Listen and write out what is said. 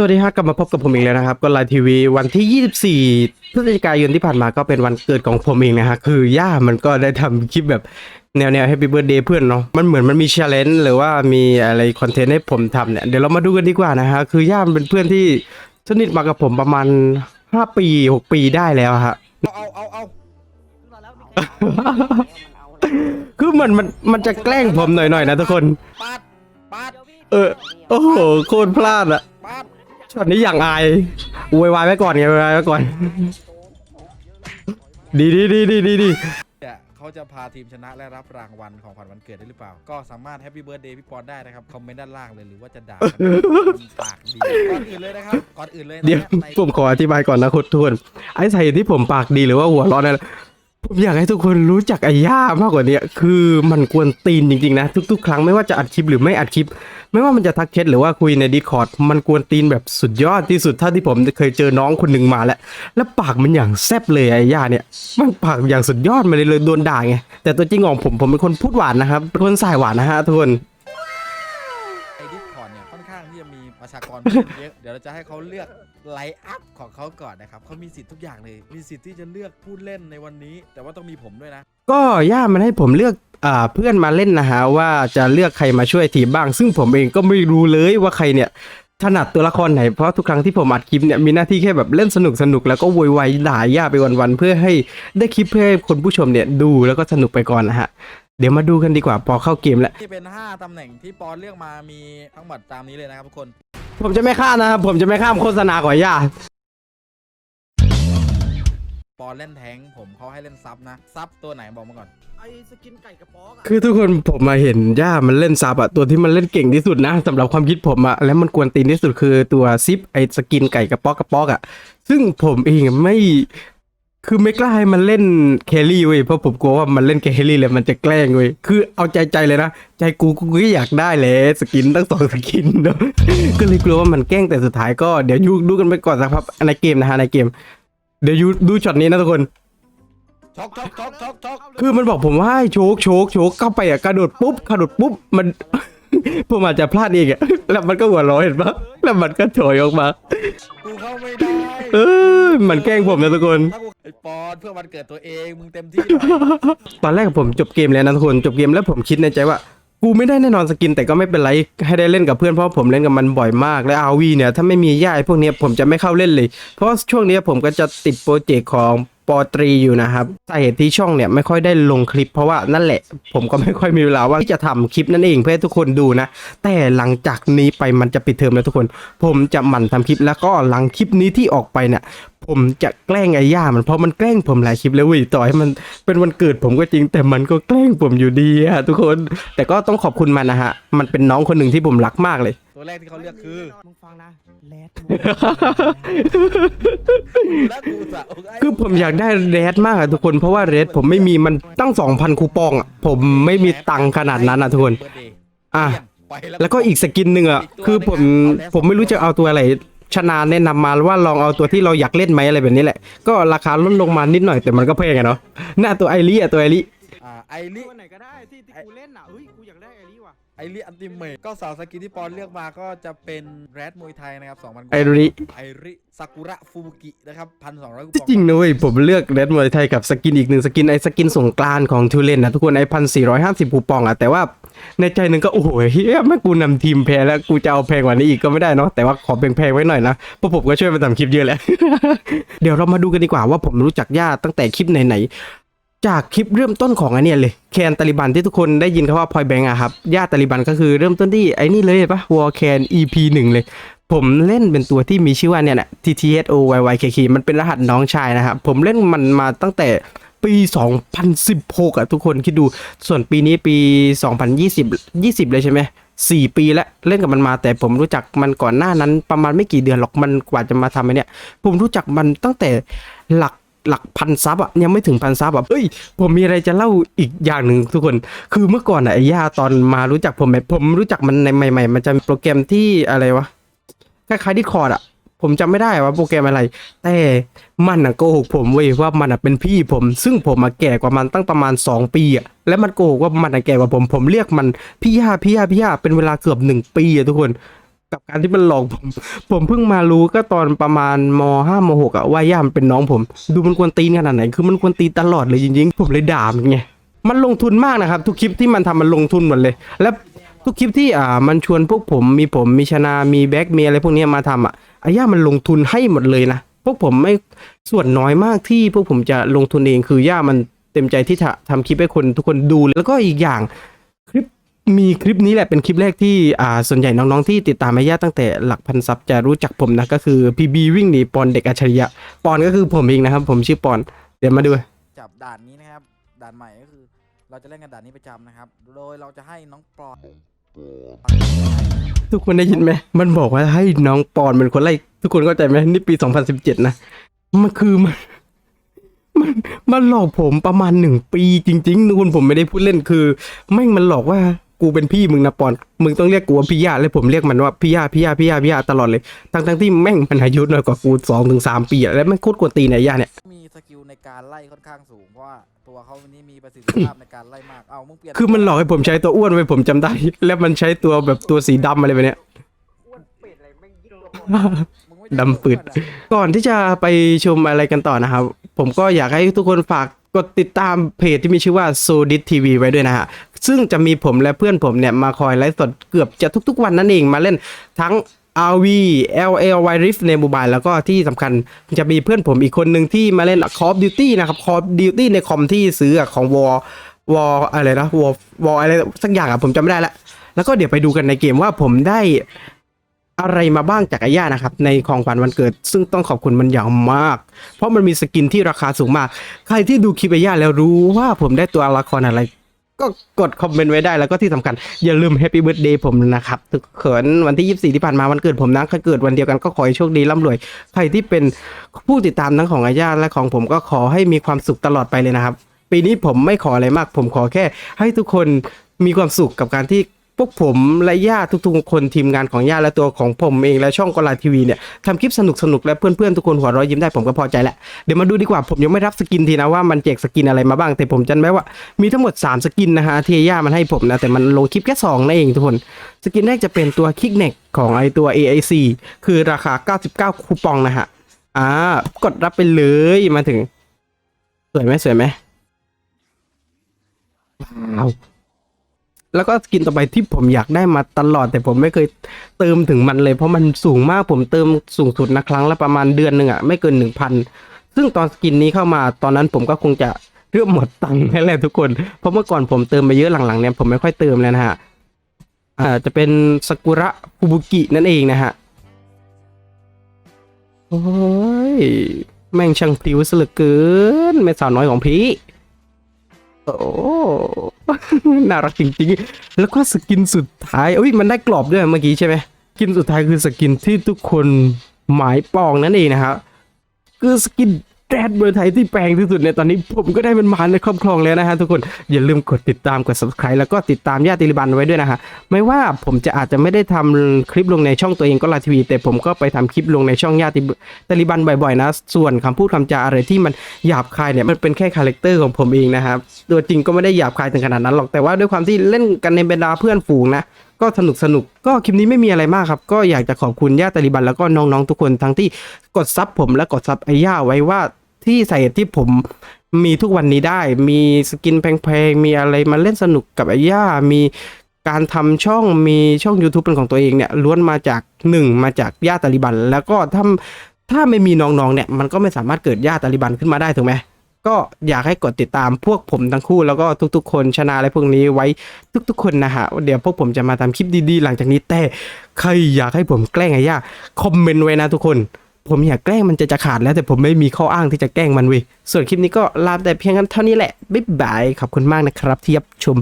สวัสดีครับกลับมาพบกับผมอีกแล้วนะครับก็ไลน์ทีวีวันที่ 24 พฤศจิกายนที่ผ่านมาก็เป็นวันเกิดของผมเองนะฮะคือย่ามันก็ได้ทำคลิปแบบแนวแนวแฮปปี้เบิร์ดเดย์เพื่อนเนาะมันเหมือนมันมีช l เลนหรือว่ามีอะไรคอนเทนต์ให้ผมทำเนี่ยเดี๋ยวเรามาดูกันดีกว่านะฮะคือย่ามันเป็นเพื่อนที่สนิทมากับผมประมาณ 5 ปี 6 ปีได้แล้วฮะเอาเอาเอาคือมันมันมันจะแกล้งผมหน่อยๆนะทุกคนเออโอ้โหโคตรพลาดอะ ช็อตนี้อย่างอายอวยวายไว้ก่อนไงอวยวายไว้ก่อน ดีดีดีดีดีดีเนี่ยเขาจะพาทีมชนะและรับรางวัลของขวัญวันเกิดได้หรือเปล่า ก็สามารถแฮปปี้เบิร์ดเดย์พี่ปอนได้นะครับ คอมเมนต์ด้านล่างเลยหรือว่าจะด่ากันปากดีก่อนอื่นเลยนะครับก่อนอื่นเลยนะเดี๋ยวใน ผมขออธิบายก่อนนะคุณทุกคนไอ้สาเหตุที่ผมปากดีหรือว่าหัวเร้อนนั่น ผมอยากให้ทุกคนรู้จักไอ้ย่ามากกว่านี้คือมันกวนตีนจริงๆนะ ทุก ๆ ครั้งไม่ว่าจะอัดคลิปหรือไม่อัดคลิป ไม่ว่ามันจะทักแชทหรือว่าคุยในดิสคอร์ดมันกวนตีนแบบสุดยอดที่สุดเท่าที่ผมเคยเจอน้องคนหนึ่งมาแล้ว แล้วปากมันอย่างแซ่บเลยไอ้ย่าเนี่ย มันปากอย่างสุดยอดมาเลยเลยโดนด่าไงแต่ตัวจริงของผมผมเป็นคนพูดหวานนะครับเป็นคนสายหวานนะฮะทุกคน ประชากรผู้เล่นเยอะเดี๋ยวเราจะให้เขาเลือกไลน์อัพของเขาก่อนนะครับเขามีสิทธิ์ทุกอย่างเลย มีสิทธิ์ที่จะเลือกผู้เล่นในวันนี้ แต่ว่าต้องมีผมด้วยนะ ก็ย่ามันให้ผมเลือกอ่าเพื่อนมาเล่นนะฮะว่าจะเลือกใครมาช่วยทีมบ้าง ซึ่งผมเองก็ไม่รู้เลยว่าใครเนี่ยถนัดตัวละครไหนเพราะทุกครั้งที่ผมอัดคลิปเนี่ยมีหน้าที่แค่แบบเล่นสนุกสนุกแล้วก็โวยวายด่าย่าไปวันๆเพื่อให้ได้คลิปเพื่อให้คนผู้ชมเนี่ยดูแล้วก็สนุกไปก่อนนะฮะเดี๋ยวมาดูกันดีกว่าพอเข้าเกมแล้ว ที่เป็น 5ตำแหน่งที่ปอนเลือกมามีทั้งหมดตามนี้เลยนะครับทุกคน ผมจะไม่ข้ามนะครับผมจะไม่ข้ามโฆษณาของย่าปอนเล่นแทงค์ผมเขาให้เล่นซับนะ ซับตัวไหนบอกมาก่อน ไอสกินไก่กระป๋อกอะคือทุกคนผมมาเห็นย่ามันเล่นซับอะตัวที่มันเล่นเก่งที่สุดนะสำหรับความคิดผมอะและมันกวนตีนที่สุดคือตัวซิปไอสกินไก่กระป๊อกกระป๊อกอะซึ่งผมเองไม่ คือไม่กล้าให้มันเล่นแครี่เว้ยเพราะผมกลัวว่ามันเล่นแครี่เลยมันจะแกล้งเว้ยคือเอาใจใจเลยนะใจกูกูก็อยากได้แหละสกินตั้งสองสกินเนอะก็เลยกลัวว่ามันแกล้งแต่สุดท้ายก็เดี๋ยวยูดูกันไปก่อนสักพักในเกมนะฮะในเกม เดี๋ยวยูดูช็อตนี้นะทุกคนช็อกช็อกช็อกช็อกช็อกคือมันบอกผมว่าให้โชกโชกโชกเข้าไปอะกระโดดปุ๊บกระโดดปุ๊บมันผมอาจจะพลาดเองอะแล้วมันก็หัวเร้อเห็นปะแล้วมันก็ถอยออกมากูเข้าไม่ได้เออมันแกล้งผมนะทุกคนถ้ากูไอ ปอนเพื่อวันเกิดตัวเองมึงเต็มที่หน่อยตอนแรกผมจบเกมแล้วนะทุกคนจบเกมแล้วผมคิดในใจว่า กูไม่ได้แน่นอนสกิน แต่ก็ไม่เป็นไรให้ได้เล่นกับเพื่อนเพราะผมเล่นกับมันบ่อยมากและอาวีเนี่ยถ้าไม่มีย่าไอ้พวกเนี้ยผมจะไม่เข้าเล่นเลย เพราะช่วงเนี้ยผมก็จะติดโปรเจกต์ของปอตรีอยู่นะครับสาเหตุที่ช่องเนี่ยไม่ค่อยได้ลงคลิป เพราะว่านั่นแหละ ผมก็ไม่ค่อยมีเวลาว่าที่จะทำคลิปนั่นเองเพื่อให้ทุกคนดูนะ แต่หลังจากนี้ไปมันจะปิดเทอมแล้วทุกคน ผมจะหมั่นทำคลิปแล้วก็หลังคลิปนี้ที่ออกไปเนี่ยผมจะแกล้งไอ้ย่ามันเพราะมันแกล้งผมหลายคลิปแล้วเว้ยต่อให้มันเป็นวันเกิดผมก็จริง แต่มันก็แกล้งผมอยู่ดีอะทุกคน แต่ก็ต้องขอบคุณมันนะฮะ มันเป็นน้องคนหนึ่งที่ผมรักมากเลย ตัวแรกที่เขาเลือกคือมึงฟังนะแรดแล้วกูจะเาไคือผมอยากได้เรดมากอะทุกคนเพราะว่าเรดผมไม่มีมันตั้ง 2,000 คูปองอะผมไม่มีตังค์ขนาดนั้นอะทุกคนอะไปแล้วก็อีกสกินหนึ่งอะคือผมผมไม่รู้จะเอาตัวอะไร ชนะแนะนำมาว่าลองเอาตัวที่เราอยากเล่นไหมอะไรแบบนี้แหละ ก็ราคาลดลงมานิดหน่อยแต่มันก็แพงอะเนาะหน้าตัวไอรีอะตัวไอรีอ่าไอริตัวไหนก็ได้ที่ที่กูเล่นอะเฮ้ยกูอยากได้ไอรีว่ะไอริอันติเมทก็สาวสกินที่ปอนเลือกมาก็จะเป็นแรดมวยไทยนะครับ2,000ไอรีไอริซากุระฟูบุกินะครับ1,200คูปที่องจริงนะเว้ยผมเลือกเรดมวยไทยกับสกินอีกหนึ่งสกินไอสกินสงกรานต์ของทูเลนนะทุกคนไอพันสี่ร้อยห้าสิบคูปองอะแต่ว่า ในใจหนึ่งก็โอ้โหเฮียแม่กูนำทีมแพ้แล้วกูจะเอาแพงกว่านี้อีกก็ไม่ได้เนาะแต่ว่าขอแพงๆไว้หน่อยนะเพราะผมก็ช่วยมาทำคลิปเยอะแหละเดี๋ยวเรามาดูกันดีกว่าว่าผมรู้จักย่าตั้งแต่คลิปไหนๆจากคลิปเริ่มต้นของอันเนี้ยเลยแคนตาลิบันที่ทุกคนได้ยินคำว่าพอยแบงค์อะครับย่าตาลิบันก็คือเริ่มต้นที่ไอ้นี่เลยปะวอลแคน EP หนึ่งเลยผมเล่นเป็นตัวที่มีชื่อว่าเนี่ยนะ TTSO YYKK มันเป็นรหัสน้องชายนะครับผมเล่นมันมาตั้งแต่ ปี 2016อะทุกคนคิดดูส่วนปีนี้ปี 2020 20 เลยใช่ไหมสี่ปีแล้วเล่นกับมันมาแต่ผมรู้จักมันก่อนหน้านั้น ประมาณไม่กี่เดือนหรอกมันกว่าจะมาทำไอเนี่ยผมรู้จักมันตั้งแต่หลักหลักพันซับอะยังไม่ถึงพันซับอะเอ้ย ผมมีอะไรจะเล่าอีกอย่างหนึ่งทุกคน คือเมื่อก่อนอะไอ้ย่าตอนมารู้จักผมผมรู้จักมันในใหม่ ๆ มันจะมีโปรแกรมที่อะไรวะคล้ายๆดิคอร์ดอะ ผมจำไม่ได้ว่าโปรแกรมอะไร แต่มันอะโกหกผมเว้ยว่ามันอะเป็นพี่ผม ซึ่งผมอะแก่กว่ามันตั้งประมาณ 2 ปีอะแล้วมันโกหกว่ามันอะแก่กว่าผม ผมเรียกมันพี่ย่าพี่ย่าพี่ย่าเป็นเวลาเกือบหนึ่งปีอะทุกคน กับการที่มันหลอกผม ผมเพิ่งมารู้ก็ตอนประมาณมห้ามหกอะว่าย่ามันเป็นน้องผม ดูมันกวนตีนขนาดไหน คือมันกวนตีนตลอดเลยจริงๆ ผมเลยด่ามันไงมันลงทุนมากนะครับ ทุกคลิปที่มันทำมันลงทุนหมดเลย และทุกคลิปที่อ่ามันชวนพวกผมมีผมมีชนา มีแบ็กมีอะไรพวกนี้มาทำอะ อาย่ามันลงทุนให้หมดเลยนะพวกผมไม่ส่วนน้อยมากที่พวกผมจะลงทุนเองคือย่ามันเต็มใจที่จะทำคลิปให้คนทุกคนดูแล้วก็อีกอย่างคลิปมีคลิปนี้แหละเป็นคลิปแรกที่อ่าส่วนใหญ่น้องๆที่ติดตามอาย่าตั้งแต่หลักพันซับจะรู้จักผมนะก็คือพีบีวิ่งหนีปอนเด็กอัจฉริยะปอนก็คือผมเองนะครับ ผมชื่อปอนเดี๋ยวมาดูจับด่านนี้นะครับด่านใหม่ก็คือ เราจะเล่นกันด่านนี้ประจำนะครับ โดยเราจะให้น้องปอน ทุกคนได้ยินไหม มันบอกว่าให้น้องปอนเป็นคนไล่ ทุกคนเข้าใจไหมนี่ปี 2017 นะ มันคือมัน มันมันหลอกผมประมาณหนึ่งปีจริงๆทุกคนผมไม่ได้พูดเล่นคือ แม่งมันหลอกว่ากูเป็นพี่มึงนะปอน มึงต้องเรียกกูว่าพี่ย่าเลยผมเรียกมันว่าพี่ย่าพี่ย่าพี่ย่าพี่ย่าตลอดเลย ทั้งทั้งๆที่แม่งมันอายุน้อยกว่ากูสองถึงสามปีอะแล้วแม่งโคตรกวนตีนไอ้ย่าเนี่ย มีสกิลในการไล่ค่อนข้างสูงเพราะว่า ตัวเขาวันนี้มีประสิทธิภาพในการไล่มาก เอามึงเปลี่ยนคือมันหลอกให้ผมใช้ตัวอ้วนไว้ผมจำได้ แล้วมันใช้ตัวแบบตัวสีดำอะไรแบบเนี้ยอ้วนเป็ดอะไรแม่งยิ่งกว่ามึงไม่ดำปืด ก่อนที่จะไปชมอะไรกันต่อนะครับ ผมก็อยากให้ทุกคนฝากกดติดตามเพจที่มีชื่อว่า s o d i t TV ไว้ด้วยนะฮะ ซึ่งจะมีผมและเพื่อนผมเนี่ยมาคอยไลฟ์สดเกือบจะทุกๆวันนั่นเองมาเล่นทั้ง RV LL Y Rift ในมูบายแล้วก็ที่สำคัญจะมีเพื่อนผมอีกคนหนึ่งที่มาเล่น Call of Duty นะครับ Call of Duty ในคอมที่ซื้อของ War War อะไรนะ War War อะไรสักอย่างอะผมจำไม่ได้ละแล้วก็เดี๋ยวไปดูกันในเกมว่าผมได้อะไรมาบ้างจากอาย่านะครับ ในของขวัญวันเกิด ซึ่งต้องขอบคุณมันอย่างมาก เพราะมันมีสกินที่ราคาสูงมาก ใครที่ดูคลิปอาย่าแล้วรู้ว่าผมได้ตัวละครอะไร ก็กดคอมเมนต์ไว้ได้แล้วก็ที่สำคัญ อย่าลืมแฮปปี้เบิร์ดเดย์ผมนะครับทุกคนวันที่ 24 ที่ผ่านมาวันเกิดผมนะใครเกิดวันเดียวกันก็ขอให้โชคดีร่ำรวย ใครที่เป็นผู้ติดตามทั้งของอาญาและของผมก็ขอให้มีความสุขตลอดไปเลยนะครับ ปีนี้ผมไม่ขออะไรมาก ผมขอแค่ให้ทุกคนมีความสุขกับการที่ พวกผมและญาติทุกๆคนทีมงานของญาติและตัวของผมเองและช่องกอลาทีวีเนี่ยทำคลิปสนุกๆและเพื่อนๆทุกคนหัวเราะยิ้มได้ผมก็พอใจแหละเดี๋ยวมาดูดีกว่าผมยังไม่รับสกินทีนะว่ามันแจกสกินอะไรมาบ้าง แต่ผมจำได้ว่ามีทั้งหมด 3 สกินนะฮะที่ย่ามันให้ผมนะแต่มันลงคลิปแค่2นั่นเองทุกคน สกินแรกจะเป็นตัวคิกเน็กของไอตัว AIC คือราคา 99 คูปองนะฮะอ่ากดรับไปเลยมาถึงสวยไหมสวยไหมว้าว แล้วก็สกินต่อไปที่ผมอยากได้มาตลอด แต่ผมไม่เคยเติมถึงมันเลย เพราะมันสูงมากผมเติมสูงสุดนะครั้งละประมาณเดือนหนึ่งอะไม่เกินหนึ่งพันซึ่งตอนสกินนี้เข้ามาตอนนั้นผมก็คงจะเริ่มหมดตังค์นั่นแหละทุกคน เพราะเมื่อก่อนผมเติมไปเยอะหลังๆเนี่ยผมไม่ค่อยเติมแล้วนะฮะอ่าจะเป็นสกุระฟูบุกินั่นเองนะฮะโอ้ยแม่งช่างพลิ้วซะเหลือเกินแม่สาวน้อยของพี่โอ้ น่ารักจริงๆ แล้วก็สกินสุดท้ายเอ้ยมันได้กรอบด้วยเมื่อกี้ใช่ไหมสกินสุดท้ายคือสกินที่ทุกคนหมายปองนั่นเองนะครับคือสกิน แรดเบอร์ไทยที่แปลงที่สุดในตอนนี้ผมก็ได้มันมาในครอบครองแล้วนะฮะทุกคนอย่าลืมกดติดตามกด subscribe แล้วก็ติดตามญาติลิบันไว้ด้วยนะฮะไม่ว่าผมจะอาจจะไม่ได้ทำคลิปลงในช่องตัวเองก็ลาทีวีแต่ผมก็ไปทำคลิปลงในช่องญาติตาลิบันบ่อยๆนะ ส่วนคำพูดคำจาอะไรที่มันหยาบคายเนี่ยมันเป็นแค่คาแรคเตอร์ของผมเองนะครับตัวจริงก็ไม่ได้หยาบคายถึงขนาดนั้นหรอกแต่ว่าด้วยความที่เล่นกันในบรรดาเพื่อนฝูงนะก็สนุกสนุกก็คลิปนี้ไม่มีอะไรมากครับ ก็อยากจะขอบคุณญาติตาลิบันแล้วก็น้องๆทุกคนทั้งที่กดซับผมและกดซับไอ้ย่าไว้ว่า ที่ใส่ที่ผมมีทุกวันนี้ได้ มีสกินแพงๆ มีอะไรมาเล่นสนุกกับไอ้ย่า มีการทำช่องมีช่อง YouTube เป็นของตัวเองเนี่ยล้วนมาจากหนึ่งมาจากญาติตาลิบัน แล้วก็ถ้าถ้าไม่มีน้องๆเนี่ยมันก็ไม่สามารถเกิดญาติตาลิบันขึ้นมาได้ถูกไหมก็อยากให้กดติดตามพวกผมทั้งคู่แล้วก็ทุกๆ คนชนะอะไรพวกนี้ไว้ทุกๆ คนนะฮะเดี๋ยวพวกผมจะมาทำคลิปดีๆ หลังจากนี้แต่ใครอยากให้ผมแกล้งไอ้ย่าคอมเมนต์ไว้นะทุกคน ผมอยากแกล้งมันจะจะขาดแล้วแต่ผมไม่มีข้ออ้างที่จะแกล้งมันเว้ยส่วนคลิปนี้ก็ลาแต่เพียงเท่านี้แหละบ๊ายบายขอบคุณมากนะครับที่รับชม